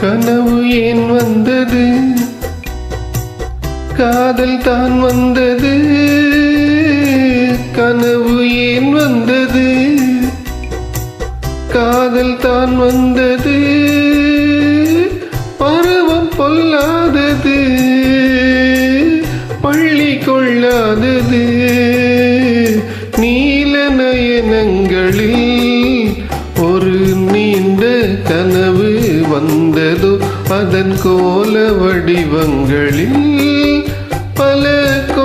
கனவு ஏன் வந்தது? காதல் தான் வந்தது. கனவு ஏன் வந்தது? காதல் தான் வந்தது. பருவம் பொல்லா அதன் கோல வடிவங்களில் பல கோ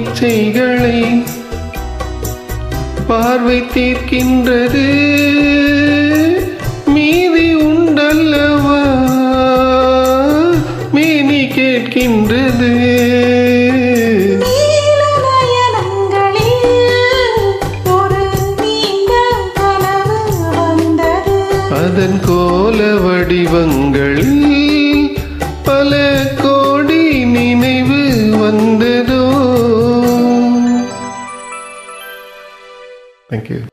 இச்சைகளை பார்வை தீர்க்கின்றது. மீதி உண்டல்லவா? மேனி கேட்கின்றது. அதன் கோல வடிவங்களில் வந்ததோ தேங்க்யூ